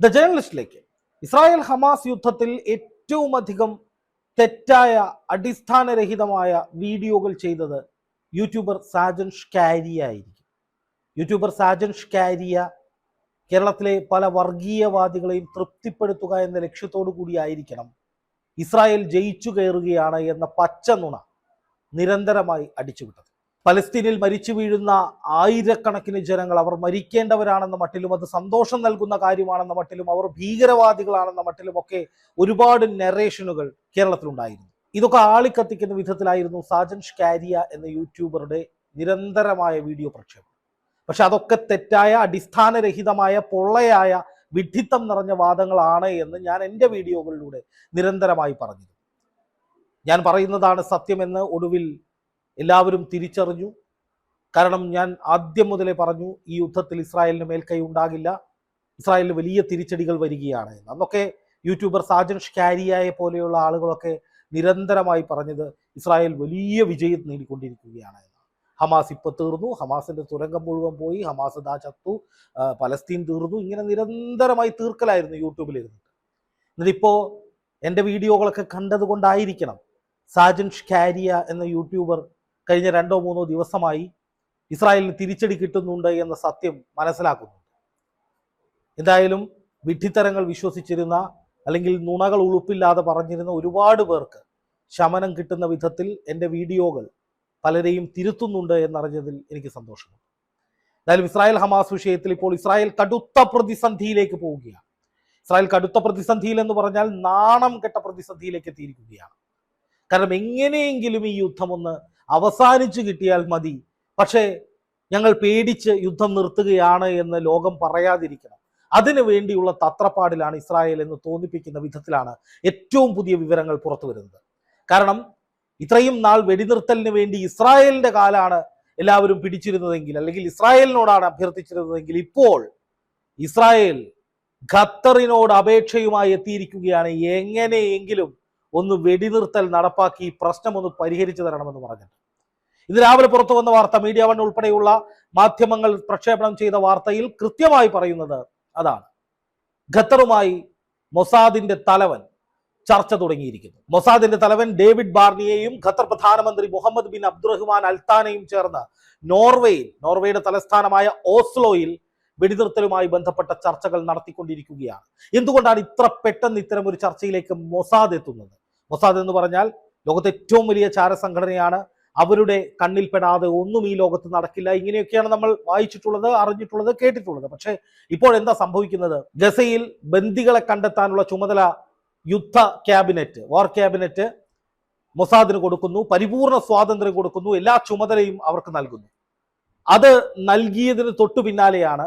The ജേർണലിസ്റ്റിലേക്ക് Israel Hamas യുദ്ധത്തിൽ ഏറ്റവും അധികം തെറ്റായ അടിസ്ഥാനരഹിതമായ വീഡിയോകൾ ചെയ്തത് യൂട്യൂബർ സാജൻ ഷ്കാരിയ ആയിരിക്കും യൂട്യൂബർ സാജൻ ഷ്കാരിയ കേരളത്തിലെ പല വർഗീയവാദികളെയും തൃപ്തിപ്പെടുത്തുക എന്ന ലക്ഷ്യത്തോടു കൂടിയായിരിക്കണം ഇസ്രായേൽ ജയിച്ചു കയറുകയാണ് എന്ന പച്ച നുണ നിരന്തരമായി അടിച്ചുവിട്ടത്. പലസ്തീനിൽ മരിച്ചു വീഴുന്ന ആയിരക്കണക്കിന് ജനങ്ങൾ അവർ മരിക്കേണ്ടവരാണെന്ന മട്ടിലും അത് സന്തോഷം നൽകുന്ന കാര്യമാണെന്ന മട്ടിലും അവർ ഭീകരവാദികളാണെന്ന മട്ടിലും ഒക്കെ ഒരുപാട് നെറേഷനുകൾ കേരളത്തിലുണ്ടായിരുന്നു. ഇതൊക്കെ ആളിക്കത്തിക്കുന്ന വിധത്തിലായിരുന്നു സാജൻ ഷ്കാരിയ എന്ന യൂട്യൂബറുടെ നിരന്തരമായ വീഡിയോ പ്രക്ഷേപണം. പക്ഷെ അതൊക്കെ തെറ്റായ അടിസ്ഥാനരഹിതമായ പൊള്ളയായ വിഡ്ഢിത്തം നിറഞ്ഞ വാദങ്ങളാണ് എന്ന് ഞാൻ എന്റെ വീഡിയോകളിലൂടെ നിരന്തരമായി പറഞ്ഞിരുന്നു. ഞാൻ പറയുന്നതാണ് സത്യമെന്ന് ഒടുവിൽ എല്ലാവരും തിരിച്ചറിഞ്ഞു. കാരണം ഞാൻ ആദ്യം മുതലേ പറഞ്ഞു ഈ യുദ്ധത്തിൽ ഇസ്രായേലിന് മേൽക്കൈ ഉണ്ടാകില്ല. ഇസ്രായേലിന് വലിയ തിരിച്ചടികൾ വരികയാണ് അന്നൊക്കെ യൂട്യൂബർ സാജൻ ഷ്കാരിയായെ പോലെയുള്ള ആളുകളൊക്കെ നിരന്തരമായി പറഞ്ഞത് ഇസ്രായേൽ വലിയ വിജയം നേടിക്കൊണ്ടിരിക്കുകയാണ് ഹമാസ് ഇപ്പൊ തീർന്നു. ഹമാസിന്റെ തുരങ്കം മുഴുവൻ പോയി. ഹമാസ് ദാ ചത്തു. പലസ്തീൻ തീർന്നു. ഇങ്ങനെ നിരന്തരമായി തീർക്കലായിരുന്നു യൂട്യൂബിൽ എന്നിട്ടിപ്പോ എന്റെ വീഡിയോകളൊക്കെ കണ്ടത് കൊണ്ടായിരിക്കണം സാജൻ ഷ്കാരിയ എന്ന യൂട്യൂബർ കഴിഞ്ഞ രണ്ടോ മൂന്നോ ദിവസമായി ഇസ്രായേലിന് തിരിച്ചടി കിട്ടുന്നുണ്ട് എന്ന സത്യം മനസ്സിലാക്കുന്നുണ്ട്. എന്തായാലും വിഡ്ഢിത്തരങ്ങൾ വിശ്വസിച്ചിരുന്ന അല്ലെങ്കിൽ നുണകൾ ഉളുപ്പില്ലാതെ പറഞ്ഞിരുന്ന ഒരുപാട് പേർക്ക് ശമനം കിട്ടുന്ന വിധത്തിൽ എന്റെ വീഡിയോകൾ പലരെയും തിരുത്തുന്നുണ്ട് എന്നറിഞ്ഞതിൽ എനിക്ക് സന്തോഷമുണ്ട്. എന്തായാലും ഇസ്രായേൽ ഹമാസ് വിഷയത്തിൽ ഇപ്പോൾ ഇസ്രായേൽ കടുത്ത പ്രതിസന്ധിയിലേക്ക് പോവുകയാണ്. ഇസ്രായേൽ കടുത്ത പ്രതിസന്ധിയിൽ എന്ന് പറഞ്ഞാൽ നാണം കെട്ട പ്രതിസന്ധിയിലേക്ക് എത്തിയിരിക്കുകയാണ്. കാരണം എങ്ങനെയെങ്കിലും ഈ യുദ്ധം ഒന്ന് അവസാനിച്ചു കിട്ടിയാൽ മതി. പക്ഷേ ഞങ്ങൾ പേടിച്ച് യുദ്ധം നിർത്തുകയാണ് എന്ന് ലോകം പറയാതിരിക്കണം. അതിനു വേണ്ടിയുള്ള തത്രപ്പാടിലാണ് ഇസ്രായേൽ എന്ന് തോന്നിപ്പിക്കുന്ന വിധത്തിലാണ് ഏറ്റവും പുതിയ വിവരങ്ങൾ പുറത്തു വരുന്നത്. കാരണം ഇത്രയും നാൾ വെടിനിർത്തലിന് വേണ്ടി ഇസ്രായേലിന്റെ കാലാണ് എല്ലാവരും പിടിച്ചിരുന്നതെങ്കിൽ അല്ലെങ്കിൽ ഇസ്രായേലിനോടാണ് അഭ്യർത്ഥിച്ചിരുന്നതെങ്കിൽ ഇപ്പോൾ ഇസ്രായേൽ ഖത്തറിനോട് അപേക്ഷയുമായി എത്തിയിരിക്കുകയാണ്. എങ്ങനെയെങ്കിലും ഒന്ന് വെടിനിർത്തൽ നടപ്പാക്കി പ്രശ്നം ഒന്ന് പരിഹരിച്ചു തരണമെന്ന് പറഞ്ഞിട്ടുണ്ട്. ഇന്ന് രാവിലെ പുറത്തു വന്ന വാർത്ത മീഡിയ വൺ ഉൾപ്പെടെയുള്ള മാധ്യമങ്ങൾ പ്രക്ഷേപണം ചെയ്ത വാർത്തയിൽ കൃത്യമായി പറയുന്നത് അതാണ്. ഖത്തറുമായി മൊസാദിന്റെ തലവൻ ചർച്ച തുടങ്ങിയിരിക്കുന്നു. മൊസാദിന്റെ തലവൻ ഡേവിഡ് ബാർണിയെയും ഖത്തർ പ്രധാനമന്ത്രി മുഹമ്മദ് ബിൻ അബ്ദുറഹ്മാൻ അൽത്താനയും ചേർന്ന് നോർവേയിൽ നോർവേയുടെ തലസ്ഥാനമായ ഓസ്ലോയിൽ വെടിനിർത്തലുമായി ബന്ധപ്പെട്ട ചർച്ചകൾ നടത്തിക്കൊണ്ടിരിക്കുകയാണ്. എന്തുകൊണ്ടാണ് ഇത്ര പെട്ടെന്ന് ഇത്തരം ഒരു ചർച്ചയിലേക്ക് മൊസാദ് എത്തുന്നത്? മൊസാദ് എന്ന് പറഞ്ഞാൽ ലോകത്തെ ഏറ്റവും വലിയ ചാരസംഘടനയാണ്. അവരുടെ കണ്ണിൽപ്പെടാതെ ഒന്നും ഈ ലോകത്ത് നടക്കില്ല. ഇങ്ങനെയൊക്കെയാണ് നമ്മൾ വായിച്ചിട്ടുള്ളത് അറിഞ്ഞിട്ടുള്ളത് കേട്ടിട്ടുള്ളത്. പക്ഷേ ഇപ്പോൾ എന്താ സംഭവിക്കുന്നത്? ഗസയിൽ ബന്ദികളെ കണ്ടെത്താനുള്ള ചുമതല യുദ്ധ ക്യാബിനറ്റ് വാർ ക്യാബിനറ്റ് മൊസാദിന് കൊടുക്കുന്നു. പരിപൂർണ സ്വാതന്ത്ര്യം കൊടുക്കുന്നു. എല്ലാ ചുമതലയും അവർക്ക് നൽകുന്നു. അത് നൽകിയതിന് തൊട്ടു പിന്നാലെയാണ്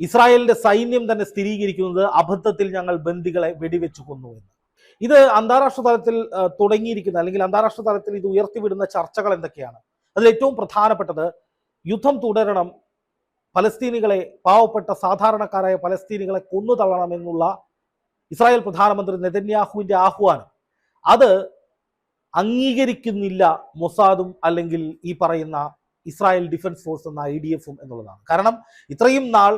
ഇസ്രായേലിന്റെ സൈന്യം തന്നെ സ്ഥിരീകരിക്കുന്നത് അബദ്ധത്തിൽ ഞങ്ങൾ ബന്ദികളെ വെടിവെച്ചു കൊന്നു എന്ന്. ഇത് അന്താരാഷ്ട്ര തലത്തിൽ തുടങ്ങിയിരിക്കുന്ന അല്ലെങ്കിൽ അന്താരാഷ്ട്ര തലത്തിൽ ഇത് ഉയർത്തിവിടുന്ന ചർച്ചകൾ എന്തൊക്കെയാണ്? അതിൽ ഏറ്റവും പ്രധാനപ്പെട്ടത് യുദ്ധം തുടരണം പലസ്തീനികളെ പാവപ്പെട്ട സാധാരണക്കാരായ പലസ്തീനികളെ കൊന്നു തള്ളണമെന്നുള്ള ഇസ്രായേൽ പ്രധാനമന്ത്രി നെതന്യാഹുവിന്റെ ആഹ്വാനം. അത് അംഗീകരിക്കുന്നില്ല മൊസാദും അല്ലെങ്കിൽ ഈ പറയുന്ന ഇസ്രായേൽ ഡിഫൻസ് ഫോഴ്സ് എന്ന ഐ ഡി എഫും എന്നുള്ളതാണ്. കാരണം ഇത്രയും നാൾ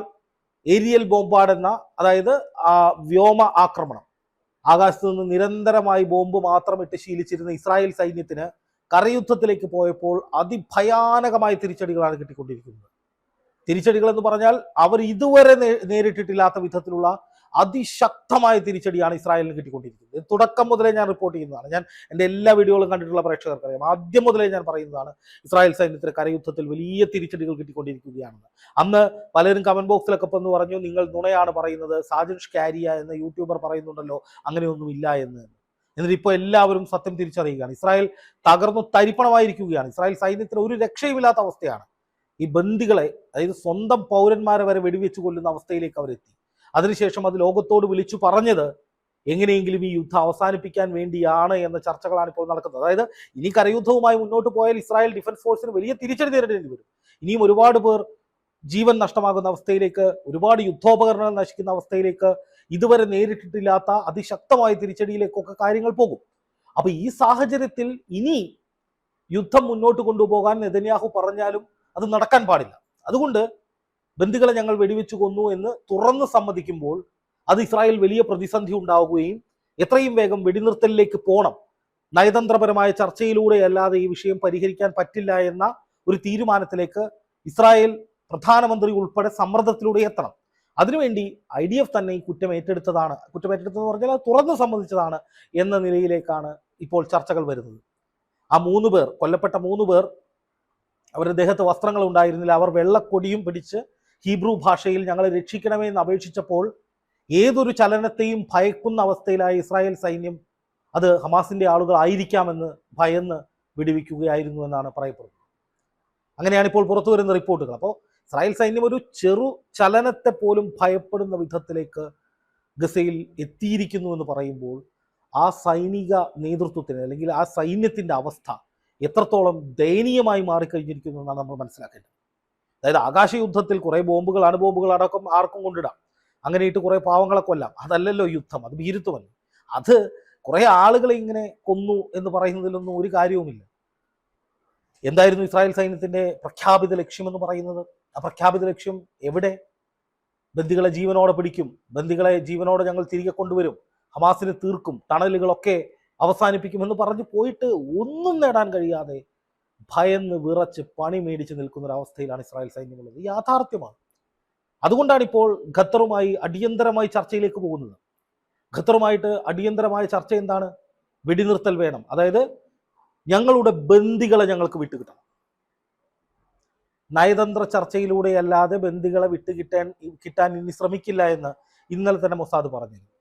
ഏരിയൽ ബോംബാർഡ് എന്ന അതായത് ആ വ്യോമ ആക്രമണം ആകാശത്ത് നിന്ന് നിരന്തരമായി ബോംബ് മാത്രം ഇട്ട് ശീലിച്ചിരുന്ന ഇസ്രായേൽ സൈന്യത്തിന് കരയുദ്ധത്തിലേക്ക് പോയപ്പോൾ അതിഭയാനകമായ തിരിച്ചടികളാണ് കിട്ടിക്കൊണ്ടിരിക്കുന്നത്. തിരിച്ചടികൾ എന്ന് പറഞ്ഞാൽ അവർ ഇതുവരെ നേരിട്ടിട്ടില്ലാത്ത വിധത്തിലുള്ള അതിശക്തമായ തിരിച്ചടിയാണ് ഇസ്രായേലിന് കിട്ടിക്കൊണ്ടിരിക്കുന്നത്. തുടക്കം മുതലേ ഞാൻ റിപ്പോർട്ട് ചെയ്യുന്നതാണ്. ഞാൻ എന്റെ എല്ലാ വീഡിയോകളും കണ്ടിട്ടുള്ള പ്രേക്ഷകർക്ക് അറിയാം ആദ്യം മുതലേ ഞാൻ പറയുന്നതാണ് ഇസ്രായേൽ സൈന്യത്തിന് കരയുദ്ധത്തിൽ വലിയ തിരിച്ചടികൾ കിട്ടിക്കൊണ്ടിരിക്കുകയാണെന്ന്. അന്ന് പലരും കമന്റ് ബോക്സിലൊക്കെ വന്ന് പറഞ്ഞു നിങ്ങൾ നുണയാണ് പറയുന്നത് സാജിഷ് കാരിയ എന്ന യൂട്യൂബർ പറയുന്നുണ്ടല്ലോ അങ്ങനെയൊന്നും ഇല്ല എന്ന്. എന്നിട്ട് ഇപ്പോൾ എല്ലാവരും സത്യം തിരിച്ചറിയുകയാണ്. ഇസ്രായേൽ തകർന്നു തരിപ്പണമായിരിക്കുകയാണ്. ഇസ്രായേൽ സൈന്യത്തിന് ഒരു രക്ഷയുമില്ലാത്ത അവസ്ഥയാണ്. ഈ ബന്ദികളെ അതായത് സ്വന്തം പൗരന്മാരെ വരെ വെടിവെച്ച് കൊല്ലുന്ന അവസ്ഥയിലേക്ക് അവരെത്തി. അതിനുശേഷം അത് ലോകത്തോട് വിളിച്ചു പറഞ്ഞത് എങ്ങനെയെങ്കിലും ഈ യുദ്ധം അവസാനിപ്പിക്കാൻ വേണ്ടിയാണ് എന്ന ചർച്ചകളാണ് ഇപ്പോൾ നടക്കുന്നത്. അതായത് ഇനി കരയുദ്ധവുമായി മുന്നോട്ട് പോയാൽ ഇസ്രായേൽ ഡിഫൻസ് ഫോഴ്സിന് വലിയ തിരിച്ചടി നേരിടേണ്ടി വരും. ഇനിയും ഒരുപാട് പേർ ജീവൻ നഷ്ടമാകുന്ന അവസ്ഥയിലേക്ക് ഒരുപാട് യുദ്ധോപകരണങ്ങൾ നശിക്കുന്ന അവസ്ഥയിലേക്ക് ഇതുവരെ നേരിട്ടിട്ടില്ലാത്ത അതിശക്തമായ തിരിച്ചടിയിലേക്കൊക്കെ കാര്യങ്ങൾ പോകും. അപ്പൊ ഈ സാഹചര്യത്തിൽ ഇനി യുദ്ധം മുന്നോട്ട് കൊണ്ടുപോകാൻ നെതന്യാഹു പറഞ്ഞാലും അത് നടക്കാൻ പാടില്ല. അതുകൊണ്ട് ബന്ദികളെ ഞങ്ങൾ വെടിവെച്ചു കൊന്നു എന്ന് തുറന്ന് സമ്മതിക്കുമ്പോൾ അത് ഇസ്രായേൽ വലിയ പ്രതിസന്ധി ഉണ്ടാവുകയും എത്രയും വേഗം വെടിനിർത്തലിലേക്ക് പോകണം നയതന്ത്രപരമായ ചർച്ചയിലൂടെ അല്ലാതെ ഈ വിഷയം പരിഹരിക്കാൻ പറ്റില്ല എന്ന ഒരു തീരുമാനത്തിലേക്ക് ഇസ്രായേൽ പ്രധാനമന്ത്രി ഉൾപ്പെടെ സമ്മർദ്ദത്തിലൂടെ എത്തണം. അതിനുവേണ്ടി ഐ ഡി എഫ് തന്നെ ഈ കുറ്റം ഏറ്റെടുത്തതാണ്. കുറ്റം ഏറ്റെടുത്തതെന്ന് പറഞ്ഞാൽ അത് തുറന്ന് സമ്മതിച്ചതാണ് എന്ന നിലയിലേക്കാണ് ഇപ്പോൾ ചർച്ചകൾ വരുന്നത്. ആ മൂന്ന് പേർ കൊല്ലപ്പെട്ട മൂന്ന് പേർ അവരുടെ ദേഹത്ത് വസ്ത്രങ്ങൾ ഉണ്ടായിരുന്നില്ല. അവർ വെള്ളക്കൊടിയും പിടിച്ച് ഹീബ്രു ഭാഷയിൽ ഞങ്ങളെ രക്ഷിക്കണമെന്ന് അപേക്ഷിച്ചപ്പോൾ ഏതൊരു ചലനത്തെയും ഭയക്കുന്ന അവസ്ഥയിലായ ഇസ്രായേൽ സൈന്യം അത് ഹമാസിന്റെ ആളുകൾ ആയിരിക്കാമെന്ന് ഭയന്ന് വിടുവിക്കുകയായിരുന്നു എന്നാണ് പറയപ്പെടുന്നത്. അങ്ങനെയാണ് ഇപ്പോൾ പുറത്തു വരുന്ന റിപ്പോർട്ടുകൾ. അപ്പോൾ ഇസ്രായേൽ സൈന്യം ഒരു ചെറു ചലനത്തെ പോലും ഭയപ്പെടുന്ന വിധത്തിലേക്ക് ഗസയിൽ എത്തിയിരിക്കുന്നു എന്ന് പറയുമ്പോൾ ആ സൈനിക നേതൃത്വത്തിന് അല്ലെങ്കിൽ ആ സൈന്യത്തിന്റെ അവസ്ഥ എത്രത്തോളം ദയനീയമായി മാറിക്കഴിഞ്ഞിരിക്കുന്നു എന്നാണ് നമ്മൾ മനസ്സിലാക്കേണ്ടത്. അതായത് ആകാശ യുദ്ധത്തിൽ കുറെ ബോംബുകൾ അണുബോംബുകൾ അടക്കം ആർക്കും കൊണ്ടിടാം. അങ്ങനെ ഇട്ട് കുറേ പാവങ്ങളെ കൊല്ലാം. അതല്ലല്ലോ യുദ്ധം അത് ഭീരുത്വമല്ല അത് കുറേ ആളുകളെ ഇങ്ങനെ കൊന്നു എന്ന് പറയുന്നതിലൊന്നും ഒരു കാര്യവുമില്ല. എന്തായിരുന്നു ഇസ്രായേൽ സൈന്യത്തിന്റെ പ്രഖ്യാപിത ലക്ഷ്യം എന്ന് പറയുന്നത്? ആ പ്രഖ്യാപിത ലക്ഷ്യം എവിടെ? ബന്ദികളെ ജീവനോടെ പിടിക്കും ബന്ദികളെ ജീവനോടെ ഞങ്ങൾ തിരികെ കൊണ്ടുവരും ഹമാസിനെ തീർക്കും ടണലുകളൊക്കെ അവസാനിപ്പിക്കുമെന്ന് പറഞ്ഞു പോയിട്ട് ഒന്നും നേടാൻ കഴിയാതെ ഭയന്ന് വിറച്ച് പണി മേടിച്ച് നിൽക്കുന്ന ഒരു അവസ്ഥയിലാണ് ഇസ്രായേൽ സൈന്യമുള്ളത് യാഥാർത്ഥ്യമാണ്. അതുകൊണ്ടാണ് ഇപ്പോൾ ഖത്തറുമായി അടിയന്തരമായി ചർച്ചയിലേക്ക് പോകുന്നത്. ഖത്തറുമായിട്ട് അടിയന്തരമായ ചർച്ച എന്താണ്? വെടിനിർത്തൽ വേണം. അതായത് ഞങ്ങളുടെ ബന്ദികളെ ഞങ്ങൾക്ക് വിട്ടുകിട്ടണം. നയതന്ത്ര ചർച്ചയിലൂടെയല്ലാതെ ബന്ദികളെ വിട്ടുകിട്ടാൻ കിട്ടാൻ ഇനി ശ്രമിക്കില്ല എന്ന് ഇന്നലെ തന്നെ മൊസാദ് പറഞ്ഞിരുന്നു.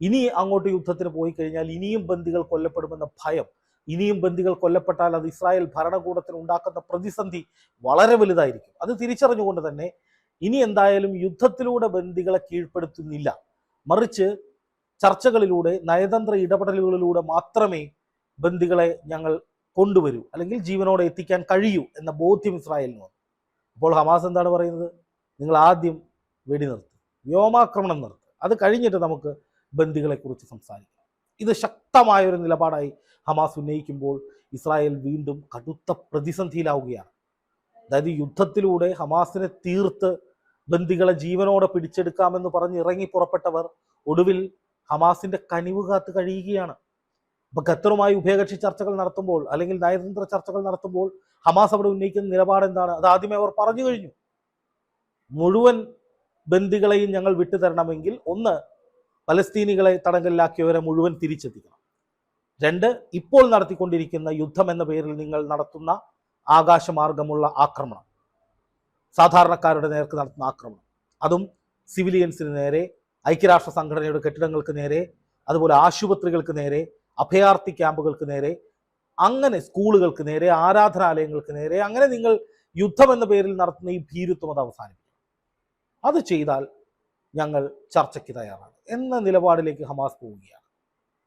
ഇനി അങ്ങോട്ട് യുദ്ധത്തിന് പോയി കഴിഞ്ഞാൽ ഇനിയും ബന്ദികൾ കൊല്ലപ്പെടുമെന്ന ഭയം ഇനിയും ബന്ദികൾ കൊല്ലപ്പെട്ടാൽ അത് ഇസ്രായേൽ ഭരണകൂടത്തിന് ഉണ്ടാക്കുന്ന പ്രതിസന്ധി വളരെ വലുതായിരിക്കും. അത് തിരിച്ചറിഞ്ഞുകൊണ്ട് തന്നെ ഇനി എന്തായാലും യുദ്ധത്തിലൂടെ ബന്ദികളെ കീഴ്പ്പെടുത്തുന്നില്ല. മറിച്ച് ചർച്ചകളിലൂടെ നയതന്ത്ര ഇടപെടലുകളിലൂടെ മാത്രമേ ബന്ദികളെ ഞങ്ങൾ കൊണ്ടുവരൂ അല്ലെങ്കിൽ ജീവനോടെ എത്തിക്കാൻ കഴിയൂ എന്ന ബോധ്യം ഇസ്രായേലിന് വന്നു. അപ്പോൾ ഹമാസ് എന്താണ് പറയുന്നത്? നിങ്ങൾ ആദ്യം വെടി വെടിനിർത്ത് വ്യോമാക്രമണം നിർത്ത് അത് കഴിഞ്ഞിട്ട് നമുക്ക് ബന്ധികളെ കുറിച്ച് സംസാരിക്കാം. ഇത് ശക്തമായ ഒരു നിലപാടായി ഹമാസ് ഉന്നയിക്കുമ്പോൾ ഇസ്രായേൽ വീണ്ടും കടുത്ത പ്രതിസന്ധിയിലാവുകയാണ്. അതായത് യുദ്ധത്തിലൂടെ ഹമാസിനെ തീർത്ത് ബന്ദികളെ ജീവനോടെ പിടിച്ചെടുക്കാമെന്ന് പറഞ്ഞ് ഇറങ്ങി പുറപ്പെട്ടവർ ഒടുവിൽ ഹമാസിന്റെ കനിവ് കാത്ത് കഴിയുകയാണ്. ഇപ്പൊ ഖത്തറുമായി ഉഭയകക്ഷി ചർച്ചകൾ നടത്തുമ്പോൾ അല്ലെങ്കിൽ നയതന്ത്ര ചർച്ചകൾ നടത്തുമ്പോൾ ഹമാസ് അവിടെ ഉന്നയിക്കുന്ന നിലപാട് എന്താണ്? അത് ആദ്യമേ അവർ പറഞ്ഞു കഴിഞ്ഞു. മുഴുവൻ ബന്ദികളെയും ഞങ്ങൾ വിട്ടുതരണമെങ്കിൽ ഒന്ന് പലസ്തീനികളെ തടങ്കലിലാക്കിയവരെ മുഴുവൻ തിരിച്ചെത്തിക്കണം. രണ്ട് ഇപ്പോൾ നടത്തിക്കൊണ്ടിരിക്കുന്ന യുദ്ധം എന്ന പേരിൽ നിങ്ങൾ നടത്തുന്ന ആകാശമാർഗമുള്ള ആക്രമണം. സാധാരണക്കാരുടെ നേർക്ക് നടത്തുന്ന ആക്രമണം. അതും സിവിലിയൻസിന് നേരെ ഐക്യരാഷ്ട്ര സംഘടനയുടെ കെട്ടിടങ്ങൾക്ക് നേരെ അതുപോലെ ആശുപത്രികൾക്ക് നേരെ അഭയാർത്ഥി ക്യാമ്പുകൾക്ക് നേരെ അങ്ങനെ സ്കൂളുകൾക്ക് നേരെ ആരാധനാലയങ്ങൾക്ക് നേരെ അങ്ങനെ നിങ്ങൾ യുദ്ധം എന്ന പേരിൽ നടത്തുന്ന ഈ ഭീരുത്വം അത് അവസാനിപ്പിക്കും അത് ചെയ്താൽ ഞങ്ങൾ ചർച്ചയ്ക്ക് തയ്യാറാണ് എന്ന നിലപാടിലേക്ക് ഹമാസ് പോവുകയാണ്.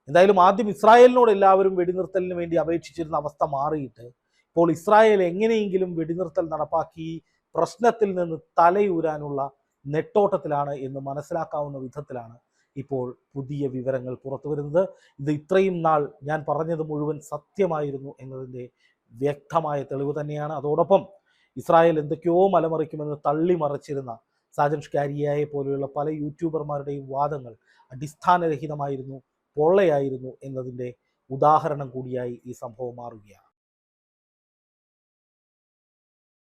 എന്തായാലും ആദ്യം ഇസ്രായേലിനോട് എല്ലാവരും വെടിനിർത്തലിന് വേണ്ടി അപേക്ഷിച്ചിരുന്ന അവസ്ഥ മാറിയിട്ട് ഇപ്പോൾ ഇസ്രായേൽ എങ്ങനെയെങ്കിലും വെടിനിർത്തൽ നടപ്പാക്കി പ്രശ്നത്തിൽ നിന്ന് തലയൂരാനുള്ള നെട്ടോട്ടത്തിലാണ് എന്ന് മനസ്സിലാക്കാവുന്ന വിധത്തിലാണ് ഇപ്പോൾ പുതിയ വിവരങ്ങൾ പുറത്തു വരുന്നത്. ഇത് ഇത്രയും നാൾ ഞാൻ പറഞ്ഞത് മുഴുവൻ സത്യമായിരുന്നു എന്നതിന്റെ വ്യക്തമായ തെളിവ് തന്നെയാണ്. അതോടൊപ്പം ഇസ്രായേൽ എന്തൊക്കെയോ മലമറിക്കുമെന്ന് തള്ളി മറിച്ചിരുന്ന സാജൻ ഷ്കാരിയായെ പോലെയുള്ള പല യൂട്യൂബർമാരുടെയും വാദങ്ങൾ അടിസ്ഥാനരഹിതമായിരുന്നു പൊള്ളയായിരുന്നു എന്നതിന്റെ ഉദാഹരണം കൂടിയായി ഈ സംഭവം മാറുകയാണ്.